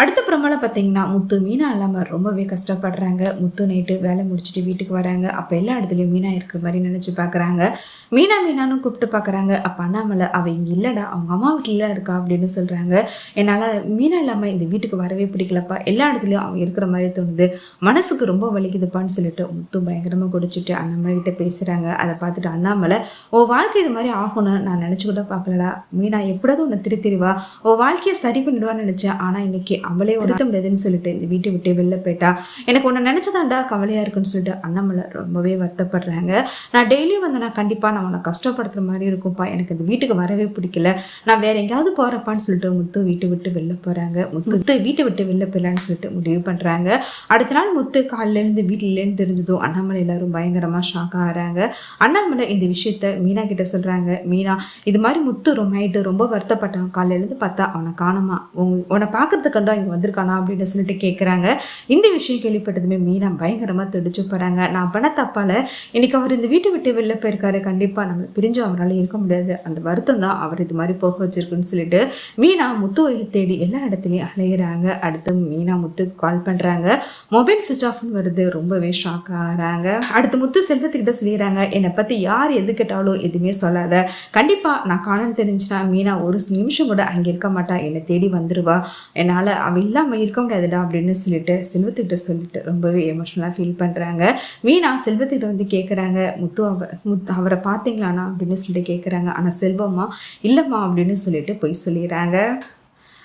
அடுத்த பிரமாவில் பார்த்தீங்கன்னா முத்து மீனா இல்லாமல் ரொம்பவே கஷ்டப்படுறாங்க. முத்து நைட்டு வேலை முடிச்சுட்டு வீட்டுக்கு வராங்க. அப்போ எல்லா இடத்துலையும் மீனா இருக்கிற மாதிரி நினச்சி பார்க்குறாங்க மீனா மீனான்னு கூப்பிட்டு பார்க்குறாங்க அப்போ அண்ணாமலை அவள் இங்கே இல்லைடா. அவங்க அம்மா வீட்டில் இருக்கா? அப்படின்னு சொல்கிறாங்க என்னால் மீனா இல்லாமல் இந்த வீட்டுக்கு வரவே பிடிக்கலப்பா. எல்லா இடத்துலையும் அவன் இருக்கிற மாதிரி தோணுது. மனசுக்கு ரொம்ப வலிக்குதுப்பான்னு சொல்லிட்டு முத்து பயங்கரமாக குடிச்சிட்டு அண்ணாமலை கிட்ட பேசுகிறாங்க அதை பார்த்துட்டு அண்ணாமலை ஓ வாழ்க்கை இது மாதிரி ஆகணும்னு நான் நினச்சி கூட பார்க்கலடா மீனா எப்படியாவது உன்னை திருத்திருவா ஓ வாழ்க்கையை சரி பண்ணிடுவான்னு நினச்சேன். ஆனால் இன்னைக்கு அவளே உணர்த்த முடியாதுன்னு சொல்லிட்டு இந்த வீட்டை விட்டு வெளில போயிட்டா. எனக்கு உன்னை நினச்சதாண்டா கவலையாக இருக்குன்னு சொல்லிட்டு அண்ணாமலை ரொம்பவே வருத்தப்படுறாங்க. நான் டெய்லியும் வந்து நான் கண்டிப்பாக நான் உன்னை கஷ்டப்படுத்துற மாதிரி இருக்கும்ப்பா. எனக்கு இந்த வீட்டுக்கு வரவே பிடிக்கல. நான் வேற எங்கேயாவது போகிறப்பான்னு சொல்லிட்டு முத்து வீட்டை விட்டு வெளில போகிறாங்க முத்து முத்து வீட்டை விட்டு வெளில போயிடலான்னு சொல்லிட்டு முடிவு பண்ணுறாங்க அடுத்த நாள் முத்து காலிலேருந்து வீட்டிலேருந்து தெரிஞ்சதும் அண்ணாமலை எல்லாரும் பயங்கரமாக ஷாக் ஆகிறாங்க. அண்ணாமலை இந்த விஷயத்த மீனா கிட்ட சொல்கிறாங்க மீனா இது மாதிரி முத்து ரொம்ப நைட்டு ரொம்ப வருத்தப்பட்டான். காலையிலேருந்து பார்த்தா அவனை காணோமா? உன் உன்னை பார்க்கறதுக்கு கண்டா இங்கே வந்திருக்கானா அப்படின்னு சொல்லிட்டு கேட்குறாங்க இந்த விஷயம் கேள்விப்பட்டதுமே மீனா பயங்கரமாக துடிச்சு போகிறாங்க நான் பண்ண தப்பால இன்னைக்கு அவர் இந்த வீட்டை விட்டு வெளில போயிருக்காரு. கண்டிப்பாக நம்ம பிரிஞ்சு அவரால் இருக்க முடியாது. அந்த வருத்தம் தான் அவர் இது மாதிரி போக வச்சிருக்குன்னு சொல்லிட்டு மீனா முத்துவை தேடி எல்லா இடத்துலையும் அலையிறாங்க. அடுத்து மீனா முத்துக்கு கால் பண்ணுறாங்க மொபைல் சுவிச் ஆஃப்னு வருது. ரொம்பவே ஷாக் ஆகிறாங்க. அடுத்து முத்து செல்வத்துக்கிட்ட சொல்லிடுறாங்க. என்னை பற்றி யார் எது கேட்டாலும் எதுவுமே சொல்லாத. கண்டிப்பாக நான் காணன்னு தெரிஞ்சுனா மீனா ஒரு நிமிஷம் கூட அங்கே இருக்க மாட்டா. என்னை தேடி வந்துடுவா என்னால் அவள் இல்லாமல் இருக்க முடியாதுடா அப்படின்னு சொல்லிட்டு செல்வத்துக்கிட்ட சொல்லிட்டு ரொம்பவே எமோஷ்னலாக ஃபீல் பண்ணுறாங்க வீணா செல்வத்துக்கிட்ட வந்து கேட்குறாங்க முத்து அவர் முத் அவரை பார்த்தீங்களாண்ணா? அப்படின்னு சொல்லிட்டு கேட்குறாங்க ஆனால் செல்வம்மா இல்லைம்மா அப்படின்னு சொல்லிட்டு போய் சொல்லிடுறாங்க.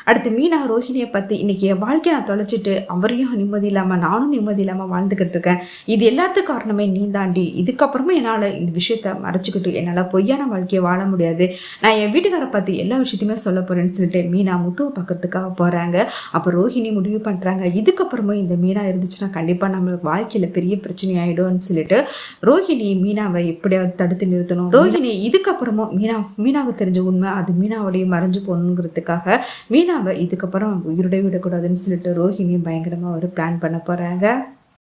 அடுத்து மீனா ரோஹிணியை பற்றி இன்னைக்கு என் வாழ்க்கையை நான் தொலைச்சிட்டு அவரையும் நிம்மதி இல்லாமல் நானும் நிம்மதி இல்லாமல் வாழ்ந்துக்கிட்டு இருக்கேன். இது எல்லாத்துக்கும் காரணமே நீ தாண்டி. இதுக்கப்புறமா என்னால் இந்த விஷயத்த மறைச்சிக்கிட்டு என்னால் பொய்யான வாழ்க்கையை வாழ முடியாது. நான் என் வீட்டுக்காரை பற்றி எல்லா விஷயத்தையுமே சொல்ல போகிறேன்னு சொல்லிட்டு மீனா முத்துவை பக்கத்துக்காக போகிறாங்க அப்போ ரோஹிணி முடிவு பண்ணுறாங்க இதுக்கப்புறமா இந்த மீனா இருந்துச்சுன்னா கண்டிப்பாக நம்மளுக்கு வாழ்க்கையில் பெரிய பிரச்சனை ஆகிடும்னு சொல்லிட்டு ரோஹிணி மீனாவை எப்படியாவது தடுத்து நிறுத்தணும். ரோஹிணி இதுக்கப்புறமும் மீனா மீனாவுக்கு தெரிஞ்ச உண்மை அது மீனாவுடைய மறைஞ்சு போகணுங்கிறதுக்காக அவள் இதுக்கப்புறம் உயிரோட விடக்கூடாதுன்னு சொல்லிட்டு ரோஹிணியும் பயங்கரமாக ஒரு பிளான் பண்ண போகிறாங்க